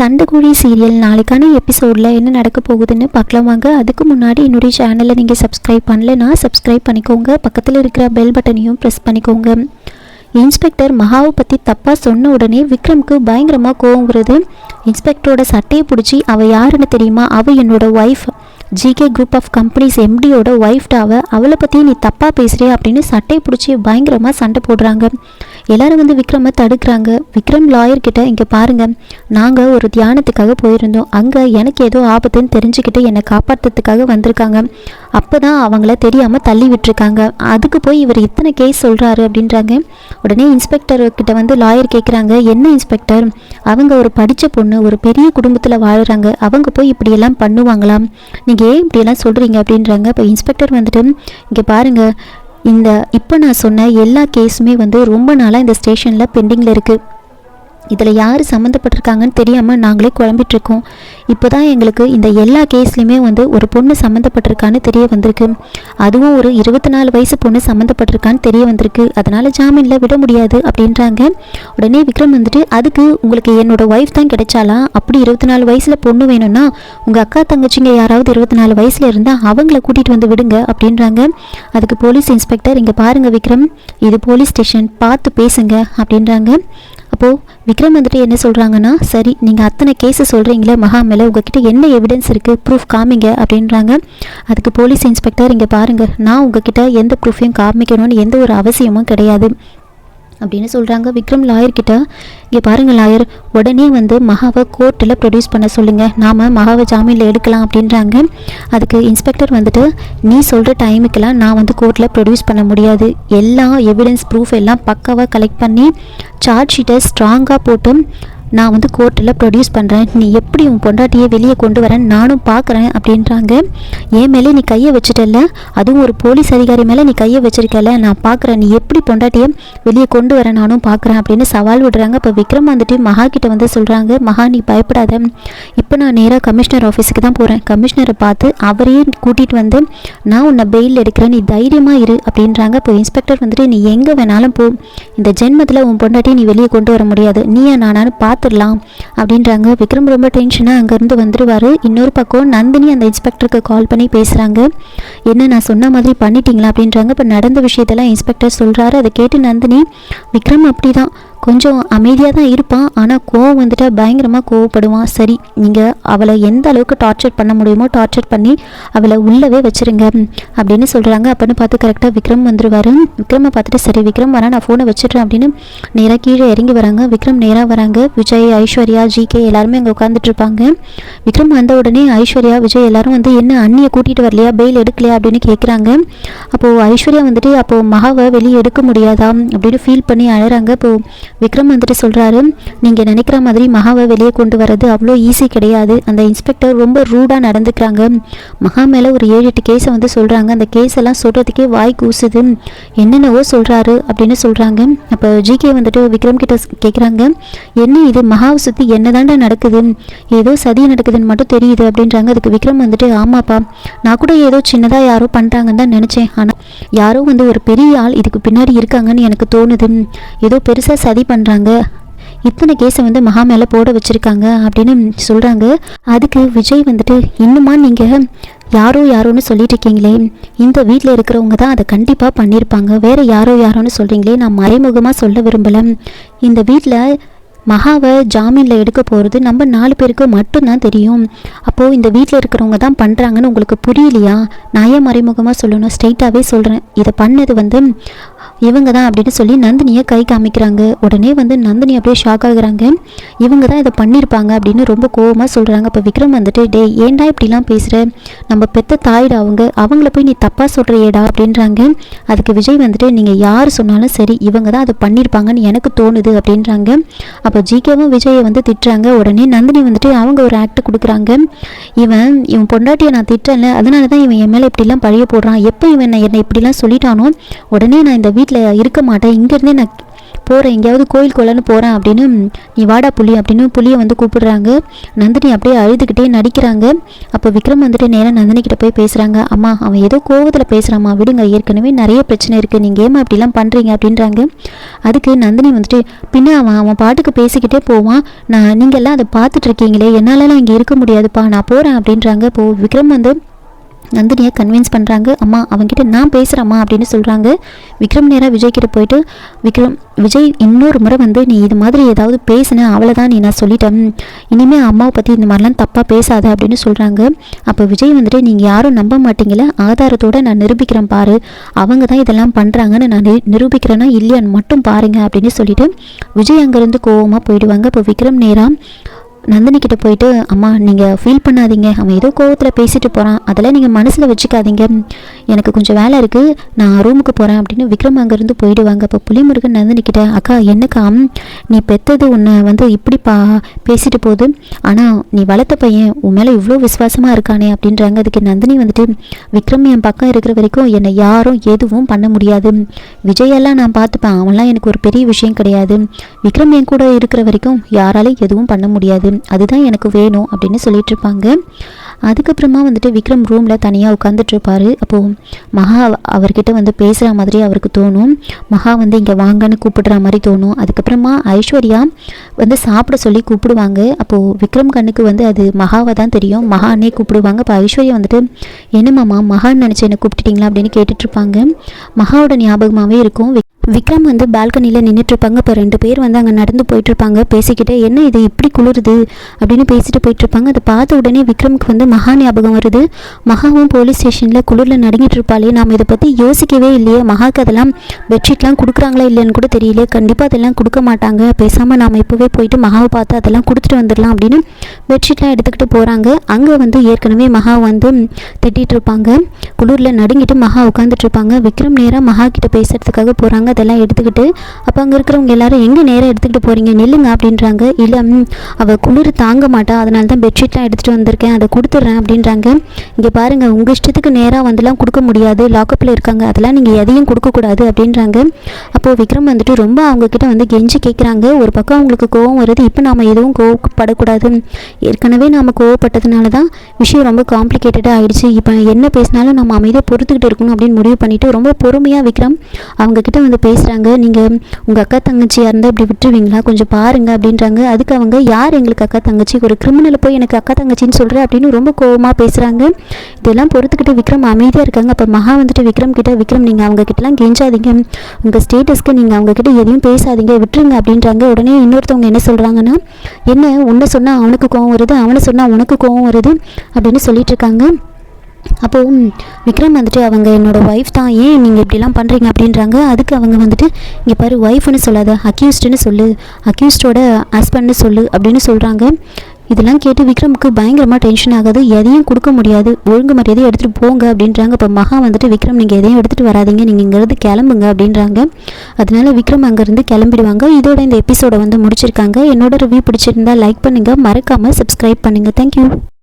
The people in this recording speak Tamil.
சண்டைக்குழி சீரியல் நாளைக்கான எபிசோடில் என்ன நடக்க போகுதுன்னு பார்க்கலாம் வாங்க. அதுக்கு முன்னாடி என்னுடைய சேனலை நீங்கள் சப்ஸ்கிரைப் பண்ணலன்னா சப்ஸ்கிரைப் பண்ணிக்கோங்க. பக்கத்தில் இருக்கிற பெல் பட்டனையும் ப்ரெஸ் பண்ணிக்கோங்க. இன்ஸ்பெக்டர் மகாவை பற்றி தப்பாக சொன்ன உடனே விக்ரம்க்கு பயங்கரமாக கோவம் வருது. இன்ஸ்பெக்டரோட சட்டையை பிடிச்சி அவள் யாருன்னு தெரியுமா? அவள் என்னோட wife GK group of companies எம்டியோட ஒய்ஃப்டாவை அவளை பற்றி நீ தப்பாக பேசுகிறியா அப்படின்னு சட்டையை பிடிச்சி பயங்கரமாக சண்டை போடுறாங்க. எல்லாரும் வந்து விக்ரமை தடுக்கிறாங்க. விக்ரம் லாயர் கிட்ட இங்கே பாருங்க நாங்கள் ஒரு தியானத்துக்காக போயிருந்தோம். அங்கே எனக்கு ஏதோ ஆபத்துன்னு தெரிஞ்சுக்கிட்டு என்னை காப்பாற்றுறதுக்காக வந்திருக்காங்க. அப்போ தான் அவங்கள தெரியாமல் தள்ளி விட்டுருக்காங்க. அதுக்கு போய் இவர் இத்தனை கேஸ் சொல்கிறாரு அப்படின்றாங்க. உடனே இன்ஸ்பெக்டர் கிட்ட வந்து லாயர் கேட்குறாங்க என்ன இன்ஸ்பெக்டர் அவங்க ஒரு படித்த பொண்ணு ஒரு பெரிய குடும்பத்தில் வாழ்கிறாங்க அவங்க போய் இப்படியெல்லாம் பண்ணுவாங்களாம். நீங்கள் ஏன் இப்படியெல்லாம் சொல்கிறீங்க அப்படின்றாங்க. இப்போ இன்ஸ்பெக்டர் வந்துட்டு இங்கே பாருங்கள் இந்த இப்போ நான் சொன்ன எல்லா கேஸுமே வந்து ரொம்ப நாளாக இந்த ஸ்டேஷனில் பெண்டிங்கில் இருக்குது இதில் யார் சம்மந்தப்பட்டிருக்காங்கன்னு தெரியாமல் நாங்களே குழம்பிட்டுருக்கோம். இப்போ தான் எங்களுக்கு இந்த எல்லா கேஸ்லையுமே வந்து ஒரு பொண்ணு சம்மந்தப்பட்டிருக்கான்னு தெரிய வந்திருக்கு. அதுவும் ஒரு இருபத்தி நாலு வயசு பொண்ணு சம்மந்தப்பட்டிருக்கான்னு தெரிய வந்திருக்கு. அதனால் ஜாமீனில் விட முடியாது அப்படின்றாங்க. உடனே விக்ரம் வந்துட்டு அதுக்கு உங்களுக்கு என்னோட ஒய்ஃப் தான் கிடைச்சாலா அப்படி இருபத்தி நாலு வயசில் பொண்ணு வேணும்னா உங்கள் அக்கா தங்கச்சிங்க யாராவது இருபத்தி நாலு வயசில் இருந்தால் அவங்கள கூட்டிகிட்டு வந்து விடுங்க அப்படின்றாங்க. அதுக்கு போலீஸ் இன்ஸ்பெக்டர் இங்கே பாருங்கள் விக்ரம் இது போலீஸ் ஸ்டேஷன் பார்த்து பேசுங்க அப்படின்றாங்க. அப்போது விக்ரம் வந்துட்டு என்ன சொல்கிறாங்கன்னா சரி நீங்கள் அத்தனை கேஸை சொல்கிறீங்களே மகா மேலே உங்ககிட்ட என்ன எவிடன்ஸ் இருக்குது ப்ரூஃப் காமிங்க அப்படின்றாங்க. அதுக்கு போலீஸ் இன்ஸ்பெக்டர் இங்கே பாருங்கள் நான் உங்ககிட்ட எந்த ப்ரூஃபையும் காமிக்கணும்னு எந்த ஒரு அவசியமும் கிடையாது. அப்படின்னு சொல்கிறாங்க விக்ரம் லாயர்கிட்ட இங்கே பாருங்கள் லாயர் உடனே வந்து மகாவை கோர்ட்டில் ப்ரொடியூஸ் பண்ண சொல்லுங்கள் நாம் மகாவை ஜாமீனில் எடுக்கலாம் அப்படின்றாங்க. அதுக்கு இன்ஸ்பெக்டர் வந்துட்டு நீ சொல்கிற டைமுக்கெல்லாம் நான் வந்து கோர்ட்டில் ப்ரொடியூஸ் பண்ண முடியாது. எல்லா எவிடன்ஸ் ப்ரூஃப் எல்லாம் பக்காவாக கலெக்ட் பண்ணி சார்ஜ் ஷீட்டை ஸ்ட்ராங்காக போட்டு நான் வந்து கோர்ட்டில் ப்ரொடியூஸ் பண்ணுறேன் நீ எப்படி உன் பொண்டாட்டியை வெளியே கொண்டு வரேன்? நானும் பார்க்குறேன் அப்படின்றாங்க. என் மேலே நீ கையை வச்சுட்டல அதுவும் ஒரு போலீஸ் அதிகாரி மேலே நீ கையை வச்சிருக்கல நான் பார்க்குறேன். நீ எப்படி பொண்டாட்டியை வெளியே கொண்டு வரேன் நானும் பார்க்குறேன் அப்படின்னு சவால் விடுறாங்க. இப்போ விக்ரம் வந்துட்டு மகா கிட்ட வந்து சொல்கிறாங்க மகா நீ பயப்படாத. இப்போ நான் நேராக கமிஷனர் ஆஃபீஸுக்கு தான் போகிறேன் கமிஷனரை பார்த்து அவரையே கூட்டிகிட்டு வந்து நான் உன்னை பெயில் எடுக்கிறேன். நீ தைரியமாக இரு அப்படின்றாங்க. இப்போ இன்ஸ்பெக்டர் வந்துட்டு நீ எங்கே வேணாலும் போ. இந்த ஜென்மத்தில் உன் பொண்டாட்டியை நீ வெளியே கொண்டு வர முடியாது. நீயா பார்த்து பார்த்துடலாம் அப்படின்றாங்க. விக்ரம் ரொம்ப டென்ஷனாக அங்கேருந்து வந்துடுவார் இன்னொரு பக்கம் நந்தினி அந்த இன்ஸ்பெக்டருக்கு கால் பண்ணி பேசுகிறாங்க என்ன நான் சொன்ன மாதிரி பண்ணிட்டீங்களா? அப்படின்றாங்க. இப்போ நடந்த விஷயத்தெல்லாம் இன்ஸ்பெக்டர் சொல்கிறாரு அதை கேட்டு நந்தினி விக்ரம் அப்படி தான் கொஞ்சம் அமைதியாக தான் இருப்பான். ஆனால் கோவம் வந்துட்டு பயங்கரமாக கோவப்படுவான். சரி நீங்கள் அவளை எந்த அளவுக்கு டார்ச்சர் பண்ண முடியுமோ டார்ச்சர் பண்ணி அவளை உள்ளவே வச்சுருங்க அப்படின்னு சொல்கிறாங்க அப்படின்னு பார்த்து கரெக்டாக விக்ரம் வந்துடுவார் விக்ரமை பார்த்துட்டு சரி விக்ரம் வரேன் நான் ஃபோனை வச்சுட்றேன் அப்படின்னு நேராக கீழே இறங்கி வராங்க. விக்ரம் நேராக வராங்க. விஜய் ஐஸ்வர்யா ஜிகே எல்லாருமே அங்கே உட்காந்துட்டு இருப்பாங்க. விக்ரம் வந்த உடனே ஐஸ்வர்யா விஜய் எல்லாரும் வந்து என்ன அண்ணியை கூட்டிகிட்டு வரலையா? பெயில் எடுக்கலையா? அப்படின்னு கேட்குறாங்க அப்போது ஐஸ்வர்யா வந்துட்டு அப்போது மகாவை வெளியே எடுக்க முடியாதா? அப்படின்னு ஃபீல் பண்ணி அழகிறாங்க இப்போது விக்ரம் வந்துட்டு சொல்கிறாரு நீங்கள் நினைக்கிற மாதிரி மகாவை வெளியே கொண்டு வரது அவ்வளோ ஈஸி கிடையாது. அந்த இன்ஸ்பெக்டர் ரொம்ப ரூடாக நடந்துக்கிறாங்க. மகா மேலே ஒரு ஏழு எட்டு கேஸை வந்து சொல்கிறாங்க அந்த கேஸ் எல்லாம் சொல்கிறதுக்கே வாய் கூசுது. என்னென்னவோ சொல்கிறாரு அப்படின்னு சொல்கிறாங்க அப்போ ஜிகே வந்துட்டு விக்ரம் கிட்ட கேட்குறாங்க என்ன இது? மகாவை சுற்றி என்னதாண்டா நடக்குது? ஏதோ சதி நடக்குதுன்னு மட்டும் தெரியுது அப்படின்றாங்க. அதுக்கு விக்ரம் வந்துட்டு ஆமாப்பா நான் கூட ஏதோ சின்னதாக யாரோ பண்ணுறாங்கன்னு தான் நினச்சேன். ஆனால் யாரோ வந்து ஒரு பெரிய ஆள் இதுக்கு பின்னாடி இருக்காங்கன்னு எனக்கு தோணுது. ஏதோ பெருசாக சதி பண்ணுறாங்க இத்தனை கேஸை வந்து மகா மேலே போட வச்சுருக்காங்க அப்படின்னு சொல்கிறாங்க அதுக்கு விஜய் வந்துட்டு இன்னுமா நீங்கள் யாரோ யாரோன்னு சொல்லிட்டு இருக்கீங்களே? இந்த வீட்டில் இருக்கிறவங்க தான் அதை கண்டிப்பாக பண்ணியிருப்பாங்க வேறு யாரோ யாரோன்னு சொல்கிறீங்களே நான் மறைமுகமாக சொல்ல விரும்பலை. இந்த வீட்டில் மகாவை ஜாமீனில் எடுக்க போகிறது நம்ம நாலு பேருக்கு மட்டும்தான் தெரியும். அப்போது இந்த வீட்டில் இருக்கிறவங்க தான் பண்ணுறாங்கன்னு உங்களுக்கு புரியலையா? நான் ஏன் மறைமுகமாக சொல்லணும்? ஸ்ட்ரெயிட்டாகவே சொல்கிறேன் இதை பண்ணது வந்து இவங்க தான் அப்படின்னு சொல்லி நந்தினியை கை காமிக்கிறாங்க. உடனே வந்து நந்தினி அப்படியே ஷாக் ஆகுறாங்க. இவங்க தான் இதை பண்ணியிருப்பாங்க அப்படின்னு ரொம்ப கோவமாக சொல்கிறாங்க இப்போ விக்ரம் வந்துட்டு டே ஏன்டா இப்படிலாம் பேசுகிற நம்ம பெத்த தாயிடா அவங்க. அவங்கள போய் நீ தப்பாக சொல்கிறியேடா அப்படின்றாங்க. அதுக்கு விஜய் வந்துட்டு நீங்கள் யார் சொன்னாலும் சரி இவங்க தான் அதை பண்ணியிருப்பாங்கன்னு எனக்கு தோணுது அப்படின்றாங்க. அப்போ ஜிகேவும் விஜயை வந்து திட்டுறாங்க. உடனே நந்தினி வந்துட்டு அவங்க ஒரு ஆக்ட் கொடுக்குறாங்க. இவன் இவன் பொண்டாட்டியை நான் திட்டல அதனால தான் இவன் என் மேலே இப்படிலாம் பழைய போடுறான். எப்போ இவன் என்னை இப்படிலாம் சொல்லிட்டானோ? உடனே நான் இந்த வீட்டில் இருக்க மாட்டேன். இங்கேருந்தே நான் போகிறேன் எங்கேயாவது கோயில் கொள்ளன்னு போகிறேன் அப்படின்னு நீ வாடா புலி அப்படின்னு புலியை வந்து கூப்பிடுறாங்க. நந்தினி அப்படியே அழுதுகிட்டே நடிக்கிறாங்க. அப்போ விக்ரம் வந்துட்டு நேராக நந்தினி கிட்ட போய் பேசுகிறாங்க அம்மா அவன் ஏதோ கோவத்தில் பேசுகிறாம்மா விடுங்க ஏற்கனவே நிறைய பிரச்சனை இருக்குது நீங்கள் ஏமா அப்படிலாம் பண்ணுறீங்க அப்படின்றாங்க. அதுக்கு நந்தினி வந்துட்டு பின்ன அவன் அவன் பாட்டுக்கு பேசிக்கிட்டே போவான். நான் நீங்கள்லாம் அதை பார்த்துட்டு இருக்கீங்களே என்னாலலாம் இங்கே இருக்க முடியாதுப்பா நான் போகிறேன் அப்படின்றாங்க. இப்போது விக்ரம் வந்து நந்தினியை கன்வின்ஸ் பண்ணுறாங்க அம்மா அவங்ககிட்ட நான் பேசுகிறேம்மா அப்படின்னு சொல்கிறாங்க விக்ரம் நேராக விஜய்கிட்ட போயிட்டு விக்ரம் விஜய் இன்னொரு முறை வந்து நீ இது மாதிரி ஏதாவது பேசின அவளை தான் நீ நான் சொல்லிட்டேன். இனிமேல் அம்மாவை பற்றி இந்த மாதிரிலாம் தப்பாக பேசாத அப்படின்னு சொல்கிறாங்க அப்போ விஜய் வந்துட்டு நீங்கள் யாரும் நம்ப மாட்டீங்களே ஆதாரத்தோடு நான் நிரூபிக்கிறேன் பாரு. அவங்க தான் இதெல்லாம் பண்ணுறாங்கன்னு நான் நி நிரூபிக்கிறேன்னா இல்லையான்னு மட்டும் பாருங்க அப்படின்னு சொல்லிட்டு விஜய் அங்கேருந்து கோவமாக போயிடுவாங்க. இப்போ விக்ரம் நேராக நந்தினி கிட்ட போயிட்டு அம்மா நீங்கள் ஃபீல் பண்ணாதீங்க. அவன் ஏதோ கோவத்தில் பேசிட்டு போகிறான் அதெல்லாம் நீங்கள் மனசில் வச்சுக்காதீங்க. எனக்கு கொஞ்சம் வேலை இருக்குது நான் ரூமுக்கு போகிறேன் அப்படின்னு விக்ரம் அங்கேருந்து போயிடுவாங்க. அப்போ புலிமுருகன் நந்தினி கிட்ட அக்கா என்னக்கா? நீ பெத்தது உன்னை வந்து இப்படி பா பேசிட்டு போகுது. ஆனால் நீ வளர்த்த பையன் உன் மேலே இவ்வளோ விசுவாசமாக இருக்கானே. அப்படின்றாங்க. அதுக்கு நந்தினி வந்துட்டு விக்ரம் என் பக்கம் இருக்கிற வரைக்கும் என்னை யாரும் எதுவும் பண்ண முடியாது. விஜயெல்லாம் நான் பார்த்துப்பேன். அவன்லாம் எனக்கு ஒரு பெரிய விஷயம் கிடையாது. விக்ரம் என் கூட இருக்கிற வரைக்கும் யாராலையும் எதுவும் பண்ண முடியாது. அதுதான் எனக்கு வேணும் அப்படின்னு சொல்லிட்டு இருப்பாங்க அதுக்கப்புறமா வந்துட்டு விக்ரம் ரூமில் தனியாக உட்காந்துட்டு இருப்பாரு அப்போது மகா அவர்கிட்ட வந்து பேசுகிற மாதிரி அவருக்கு தோணும். மகா வந்து இங்கே வாங்கன்னு கூப்பிடுற மாதிரி தோணும். அதுக்கப்புறமா ஐஸ்வர்யா வந்து சாப்பிட சொல்லி கூப்பிடுவாங்க. அப்போது விக்ரம் கண்ணுக்கு வந்து அது மகாவை தான் தெரியும். மகானே கூப்பிடுவாங்க. அப்போ ஐஸ்வர்யா வந்துட்டு என்னம்மாம்மா மகான்னு நினச்சி என்னை கூப்பிட்டுட்டீங்களா? அப்படின்னு கேட்டுட்ருப்பாங்க மகாவோட ஞாபகமாகவே இருக்கும். விக்- விக்ரம் வந்து பால்கனியில் நின்றுட்டுருப்பாங்க இப்போ ரெண்டு பேர் வந்து அங்கே நடந்து போயிட்டுருப்பாங்க. பேசிக்கிட்டே என்ன இது? இப்படி குளிருது? அப்படின்னு பேசிட்டு போயிட்டுருப்பாங்க. அதை பார்த்த உடனே விக்ரமுக்கு வந்து மகா ஞாபகம் வருது. மகாவும் போலீஸ் ஸ்டேஷனில் குளிரில் நடுங்கிட்டு இருப்பாளே. நாம் இதை பற்றி யோசிக்கவே இல்லையே. மகாக்கு அதெல்லாம் பெட்ஷீட்லாம் கொடுக்குறாங்களா இல்லைன்னு கூட தெரியல. கண்டிப்பாக அதெல்லாம் கொடுக்க மாட்டாங்க. பேசாமல் நாம் இப்போவே போயிட்டு மகாவை பார்த்து அதெல்லாம் கொடுத்துட்டு வந்துடலாம் அப்படின்னு பெட்ஷீட்லாம் எடுத்துக்கிட்டு போகிறாங்க அங்கே வந்து ஏற்கனவே மகா வந்து திட்டிகிட்டு இருப்பாங்க. குளிரில் நடுங்கிட்டு மகா உட்காந்துட்டு இருப்பாங்க. விக்ரம் நேராக மகா கிட்ட பேசுகிறதுக்காக போகிறாங்க அதெல்லாம் எடுத்துக்கிட்டு அப்போ அங்கே இருக்கிறவங்க எல்லாரும் எங்கே நேராக எடுத்துக்கிட்டு போகிறீங்க நில்லுங்க அப்படின்றாங்க. இல்லை அவள் குளிர் தாங்க மாட்டா. அதனால தான் பெட்ஷீட்லாம் எடுத்துகிட்டு வந்திருக்கேன். அதை கொடுத்துட்றேன் அப்படின்றாங்க. இங்கே பாருங்கள் உங்கள் இஷ்டத்துக்கு நேராக வந்துலாம் கொடுக்க முடியாது. லாக்கப்பில் இருக்காங்க. அதெல்லாம் நீங்கள் எதையும் கொடுக்கக்கூடாது அப்படின்றாங்க. அப்போது விக்ரம் வந்துட்டு ரொம்ப அவங்கக்கிட்ட வந்து கெஞ்சி கேட்குறாங்க ஒரு பக்கம் அவங்களுக்கு கோவம் வருது. இப்போ நாம் எதுவும் கோவப்படக்கூடாது. ஏற்கனவே நாம் கோவப்பட்டதுனால தான் விஷயம் ரொம்ப காம்ப்ளிகேட்டடாக ஆயிடுச்சு. இப்போ என்ன பேசினாலும் நம்ம அமைதியாக பொறுத்துக்கிட்டு இருக்கணும் அப்படின்னு முடிவு பண்ணிவிட்டு ரொம்ப பொறுமையாக விக்ரம் அவங்கக்கிட்ட வந்து பேசுகிறாங்க நீங்கள் உங்கள் அக்கா தங்கச்சியாக இருந்தால் இப்படி விட்டுருவீங்களா? கொஞ்சம் பாருங்கள் அப்படின்றாங்க. அதுக்கு அவங்க யார் எங்களுக்கு அக்கா தங்கச்சி? ஒரு கிரிமினலை போய் எனக்கு அக்கா தங்கச்சின்னு சொல்கிற அப்படின்னு ரொம்ப கோவமாக பேசுகிறாங்க இதெல்லாம் பொறுத்துக்கிட்டு விக்ரம் அமைதியாக இருக்காங்க. அப்போ மகா வந்துட்டு விக்ரம் கிட்ட விக்ரம் நீங்கள் அவங்க கிட்டலாம் கெஞ்சாதீங்க. உங்கள் ஸ்டேட்டஸ்க்கு நீங்கள் அவங்கக்கிட்ட எதையும் பேசாதீங்க. விட்டுருங்க அப்படின்றாங்க. உடனே இன்னொருத்தவங்க என்ன சொல்கிறாங்கன்னா என்ன? உன்னை சொன்னால் அவனுக்கு கோவம் வருது. அவனை சொன்னால் உனக்கு கோவம் வருது. அப்படின்னு சொல்லிட்டு இருக்காங்க. அப்போது விக்ரம் வந்துட்டு அவங்க என்னோட ஒய்ஃப் தான். ஏன் நீங்கள் இப்படிலாம் பண்ணுறீங்க அப்படின்றாங்க. அதுக்கு அவங்க வந்துட்டு இங்கே பாரு ஒய்ஃப்னு சொல்லாத அக்யூஸ்டுன்னு சொல்லு அக்யூஸ்டோட ஹஸ்பண்ட்னு சொல்லு அப்படின்னு சொல்கிறாங்க இதெல்லாம் கேட்டு விக்ரமுக்கு பயங்கரமாக டென்ஷன் ஆகுது. எதையும் கொடுக்க முடியாது. ஒழுங்கு மரியாதையை எடுத்துகிட்டு போங்க அப்படின்றாங்க. இப்போ மகா வந்துட்டு விக்ரம் நீங்கள் எதையும் எடுத்துகிட்டு வராதீங்க. நீங்கள் இங்கேருந்து கிளம்புங்க அப்படின்றாங்க. அதனால விக்ரம் அங்கேருந்து கிளம்பிடுவாங்க. இதோட இந்த எபிசோடை வந்து முடிச்சிருக்காங்க. என்னோட ரிவ்யூ பிடிச்சிருந்தா லைக் பண்ணுங்கள் மறக்காமல் சப்ஸ்கிரைப் பண்ணுங்கள் தேங்க்யூ